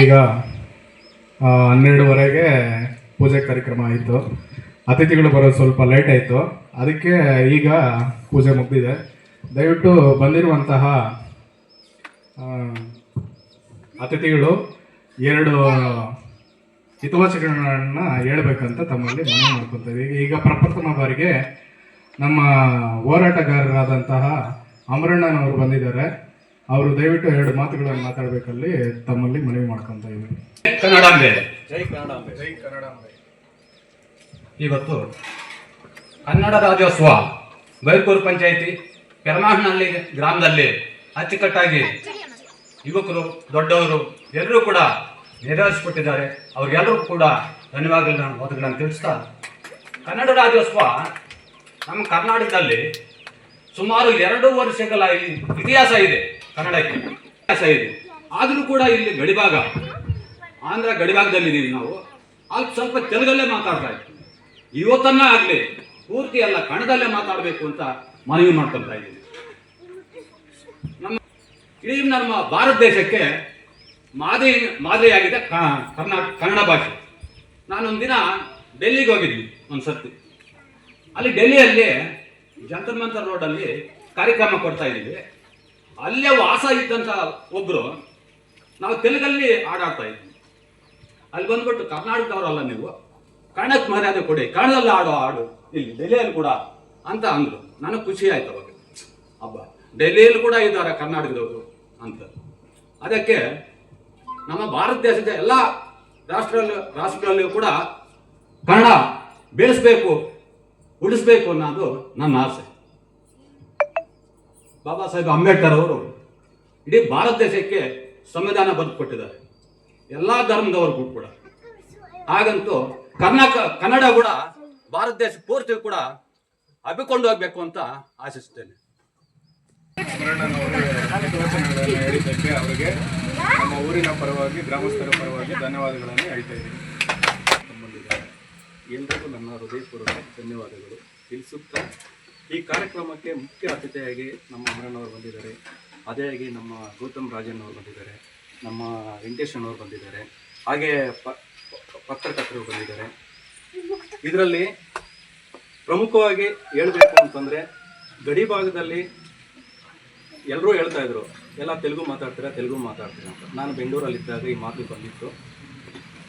ಈಗ ಹನ್ನೆರಡುವರೆಗೆ ಪೂಜೆ ಕಾರ್ಯಕ್ರಮ ಆಯಿತು. ಅತಿಥಿಗಳು ಬರೋದು ಸ್ವಲ್ಪ ಲೇಟ್ ಆಯಿತು. ಅದಕ್ಕೆ ಈಗ ಪೂಜೆ ಮುಗಿದಿದೆ. ದಯವಿಟ್ಟು ಬಂದಿರುವಂತಹ ಅತಿಥಿಗಳು ಎರಡು ಹಿತವಚನಗಳನ್ನ ಹೇಳ್ಬೇಕಂತ ತಮ್ಮಲ್ಲಿ ಮನವಿ ಮಾಡ್ಕೊತೀವಿ ಈಗ ಪ್ರಪ್ರಥಮ ಬಾರಿಗೆ ನಮ್ಮ ಹೋರಾಟಗಾರರಾದಂತಹ ಅಮರಣ್ಣನವರು ಬಂದಿದ್ದಾರೆ. ಅವರು ದಯವಿಟ್ಟು ಎರಡು ಮಾತುಗಳನ್ನು ಮಾತಾಡಬೇಕಲ್ಲಿ ತಮ್ಮಲ್ಲಿ ಮನವಿ ಮಾಡ್ಕೊಂತ ಇದ್ದೀನಿ. ಕನ್ನಡಾಂಬೆ. ಜೈ ಕನ್ನಡಾಂಬೆ. ಜೈ ಕನ್ನಡಾಂಬೆ. ಇವತ್ತು ಕನ್ನಡ ರಾಜ್ಯೋತ್ಸವ ಬೈಕೂರು ಪಂಚಾಯಿತಿ ಪೆರಮಾಹನಹಳ್ಳಿ ಗ್ರಾಮದಲ್ಲಿ ಅಚ್ಚುಕಟ್ಟಾಗಿ ಯುವಕರು ದೊಡ್ಡವರು ಎಲ್ಲರೂ ಕೂಡ ನೆರವೇರಿಸಿಕೊಟ್ಟಿದ್ದಾರೆ. ಅವ್ರಿಗೆಲ್ಲರೂ ಕೂಡ ಧನ್ಯವಾದಗಳನ್ನ ಮೊದಲನ್ನು ತಿಳಿಸ್ತಾ ಕನ್ನಡ ರಾಜ್ಯೋತ್ಸವ ನಮ್ಮ ಕರ್ನಾಟಕದಲ್ಲಿ ಸುಮಾರು ಎರಡು ವರ್ಷಗಳ ಇತಿಹಾಸ ಇದೆ. ಕನ್ನಡಕ್ಕೆ ವ್ಯತ್ಯಾಸ ಇದೆ. ಆದರೂ ಕೂಡ ಇಲ್ಲಿ ಗಡಿಭಾಗ, ಆಂಧ್ರ ಗಡಿಭಾಗದಲ್ಲಿದ್ದೀವಿ ನಾವು. ಅಲ್ಲಿ ಸ್ವಲ್ಪ ತೆಲುಗಲ್ಲೇ ಮಾತಾಡ್ತಾ ಇದ್ದೀವಿ ಇವತ್ತನ್ನ ಆಗಲಿ ಪೂರ್ತಿ ಎಲ್ಲ ಕನ್ನಡದಲ್ಲೇ ಮಾತಾಡಬೇಕು ಅಂತ ಮನವಿ ಮಾಡ್ಕೊಳ್ತಾ ಇದ್ದೀವಿ. ನಮ್ಮ ಇಡೀ ನಮ್ಮ ಭಾರತ ದೇಶಕ್ಕೆ ಮಾದರಿ, ಮಾದರಿಯಾಗಿದೆ ಕರ್ನಾಟಕ ಕನ್ನಡ ಭಾಷೆ. ನಾನೊಂದಿನ ಡೆಲ್ಲಿಗೆ ಹೋಗಿದ್ವಿ ಒಂದು ಸರ್ತಿ ಅಲ್ಲಿ ಡೆಲ್ಲಿಯಲ್ಲಿ ಜಂತರ್ ಮಂತರ್ ರೋಡಲ್ಲಿ ಕಾರ್ಯಕ್ರಮ ಕೊಡ್ತಾ ಇದ್ದೀವಿ. ಅಲ್ಲೇ ವಾಸ ಇದ್ದಂಥ ಒಬ್ಬರು ನಾವು ತೆಲುಗಲ್ಲಿ ಹಾಡಾಡ್ತಾ ಇದ್ವಿ. ಅಲ್ಲಿ ಬಂದ್ಬಿಟ್ಟು ಕರ್ನಾಟಕದವರಲ್ಲ ನೀವು? ಕನ್ನಡಕ್ಕೆ ಮರ್ಯಾದೆ ಕೊಡಿ ಕನ್ನಡದಲ್ಲಿ ಆಡೋ ಹಾಡು. ಇಲ್ಲಿ ಡೆಲ್ಲಿಯಲ್ಲಿ ಕೂಡ ಅಂತ ಅಂದ್ರು. ನನಗೆ ಖುಷಿ ಆಯ್ತು ಅವಾಗ. ಹಬ್ಬ ಡೆಲ್ಲಿಯಲ್ಲಿ ಕೂಡ ಇದ್ದಾರೆ ಕರ್ನಾಟಕದವರು ಅಂತ. ಅದಕ್ಕೆ ನಮ್ಮ ಭಾರತ ದೇಶದ ಎಲ್ಲ ರಾಷ್ಟ್ರದಲ್ಲಿ ರಾಷ್ಟ್ರಗಳಲ್ಲಿಯೂ ಕೂಡ ಕನ್ನಡ ಬೆಳೆಸಬೇಕು ಉಳಿಸ್ಬೇಕು ಅನ್ನೋದು ನನ್ನ ಆಸೆ. ಬಾಬಾ ಸಾಹೇಬ್ ಅಂಬೇಡ್ಕರ್ ಅವರು ಇಡೀ ಭಾರತ ದೇಶಕ್ಕೆ ಸಂವಿಧಾನ ಬಂದು ಕೊಟ್ಟಿದ್ದಾರೆ. ಎಲ್ಲ ಧರ್ಮದವ್ರಿಗೂ ಕೂಡ ಹಾಗಂತೂ ಕರ್ನಾಟಕ, ಕನ್ನಡ ಕೂಡ ಭಾರತ ದೇಶ ಪೂರ್ತಿ ಕೂಡ ಹಬ್ಬಿಕೊಂಡು ಹೋಗ್ಬೇಕು ಅಂತ ಆಶಿಸ್ತೇನೆ. ಹೇಳಿದ್ದಕ್ಕೆ ಅವರಿಗೆ ನಮ್ಮ ಊರಿನ ಪರವಾಗಿ, ಗ್ರಾಮಸ್ಥರ ಪರವಾಗಿ ಧನ್ಯವಾದಗಳನ್ನು ಹೇಳ್ತಾ ಇದ್ದೀನಿ. ಎಲ್ರಿಗೂ ನನ್ನ ಹೃದಯಪೂರ್ವಕ ಧನ್ಯವಾದಗಳು. ತಿಳಿಸುತ್ತಾ ಈ ಕಾರ್ಯಕ್ರಮಕ್ಕೆ ಮುಖ್ಯ ಅತಿಥಿಯಾಗಿ ನಮ್ಮ ಅಮರಣ್ಣವರು ಬಂದಿದ್ದಾರೆ. ಅದೇ ಆಗಿ ನಮ್ಮ ಗೌತಮ್ ರಾಜನ್ ಅವರು ಬಂದಿದ್ದಾರೆ. ನಮ್ಮ ವೆಂಕಟೇಶಣ್ಣವರು ಬಂದಿದ್ದಾರೆ. ಹಾಗೆ ಪತ್ರಕರ್ತರು ಬಂದಿದ್ದಾರೆ. ಇದರಲ್ಲಿ ಪ್ರಮುಖವಾಗಿ ಹೇಳಬೇಕು ಅಂತಂದರೆ ಗಡಿ ಭಾಗದಲ್ಲಿ ಎಲ್ಲರೂ ಹೇಳ್ತಾ ಇದ್ರು. ಎಲ್ಲ ತೆಲುಗು ಮಾತಾಡ್ತೀರಾ ತೆಲುಗು ಮಾತಾಡ್ತೀರಾ ಅಂತ. ನಾನು ಬೆಂಗಳೂರಲ್ಲಿದ್ದಾಗ ಈ ಮಾತು ಬಂದಿತ್ತು.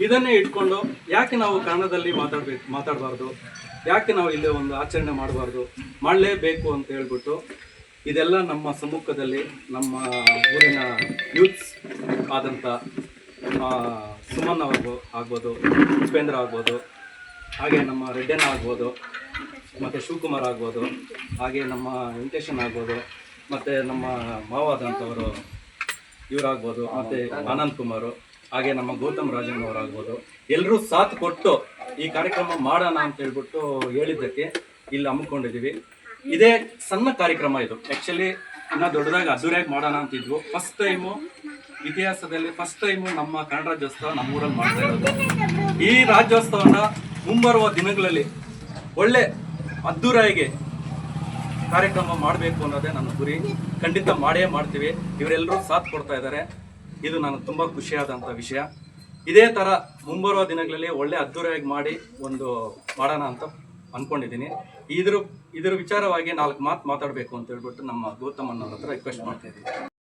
ಇದನ್ನೇ ಇಟ್ಕೊಂಡು ಯಾಕೆ ನಾವು ಕನ್ನಡದಲ್ಲಿ ಮಾತಾಡ್ಬೇಕು, ಮಾತಾಡಬಾರ್ದು? ಯಾಕೆ ನಾವು ಇಲ್ಲಿ ಒಂದು ಆಚರಣೆ ಮಾಡಬಾರ್ದು? ಮಾಡಲೇಬೇಕು ಅಂತ ಹೇಳ್ಬಿಟ್ಟು ಇದೆಲ್ಲ ನಮ್ಮ ಸಮ್ಮುಖದಲ್ಲಿ ನಮ್ಮ ಊರಿನ ಯೂತ್ಸ್ ಆದಂಥ ಸುಮನ್ ಅವ್ರಿಗೂ ಆಗ್ಬೋದು, ಉಪೇಂದ್ರ ಆಗ್ಬೋದು, ಹಾಗೆ ನಮ್ಮ ರೆಡ್ಡಣ್ಣ ಆಗ್ಬೋದು, ಮತ್ತು ಶಿವಕುಮಾರ್ ಆಗ್ಬೋದು, ಹಾಗೆ ನಮ್ಮ ವೆಂಕಟೇಶನ್ ಆಗ್ಬೋದು, ಮತ್ತು ನಮ್ಮ ಮಾವಾದಂಥವರು ಇವರಾಗ್ಬೋದು, ಮತ್ತು ಆನಂದ್ ಕುಮಾರ್ ಹಾಗೆ ನಮ್ಮ ಗೌತಮ್ ರಾಜನವರಾಗ್ಬೋದು. ಎಲ್ಲರೂ ಸಾಥ್ ಕೊಟ್ಟು ಈ ಕಾರ್ಯಕ್ರಮ ಮಾಡೋಣ ಅಂತ ಹೇಳ್ಬಿಟ್ಟು ಹೇಳಿದ್ದಕ್ಕೆ ಇಲ್ಲಿ ಹಮ್ಮಿಕೊಂಡಿದ್ದೀವಿ. ಇದೇ ಸಣ್ಣ ಕಾರ್ಯಕ್ರಮ ಇದು. ಆ್ಯಕ್ಚುಲಿ ಇನ್ನೂ ದೊಡ್ಡದಾಗಿ ಅದ್ದೂರಿಯಾಗಿ ಮಾಡೋಣ ಅಂತಿದ್ವು. ಫಸ್ಟ್ ಟೈಮು ಇತಿಹಾಸದಲ್ಲಿ ಫಸ್ಟ್ ಟೈಮು ನಮ್ಮ ಕನ್ನಡ ರಾಜ್ಯೋತ್ಸವ ನಮ್ಮೂರಲ್ಲಿ ಮಾಡ್ತಾ ಇರೋದು. ಈ ರಾಜ್ಯೋತ್ಸವನ ಮುಂಬರುವ ದಿನಗಳಲ್ಲಿ ಒಳ್ಳೆ ಅದ್ದೂರಿಯಾಗಿ ಕಾರ್ಯಕ್ರಮ ಮಾಡಬೇಕು ಅನ್ನೋದೇ ನನ್ನ ಗುರಿ. ಖಂಡಿತ ಮಾಡೇ ಮಾಡ್ತೀವಿ. ಇವರೆಲ್ಲರೂ ಸಾಥ್ ಕೊಡ್ತಾ ಇದ್ದಾರೆ. ಇದು ನಾನು ತುಂಬ ಖುಷಿಯಾದಂಥ ವಿಷಯ. ಇದೇ ಥರ ಮುಂಬರುವ ದಿನಗಳಲ್ಲಿ ಒಳ್ಳೆ ಅದ್ದೂರಿಯಾಗಿ ಮಾಡಿ ಒಂದು ಮಾಡೋಣ ಅಂತ ಅಂದ್ಕೊಂಡಿದ್ದೀನಿ ಇದ್ರ ಇದ್ರ ವಿಚಾರವಾಗಿ ನಾಲ್ಕು ಮಾತು ಮಾತಾಡಬೇಕು ಅಂತ ಹೇಳ್ಬಿಟ್ಟು ನಮ್ಮ ಗೌತಮ್ ಅನ್ನೋರ ಹತ್ರ ರಿಕ್ವೆಸ್ಟ್ ಮಾಡ್ತಾ ಇದ್ದೀನಿ.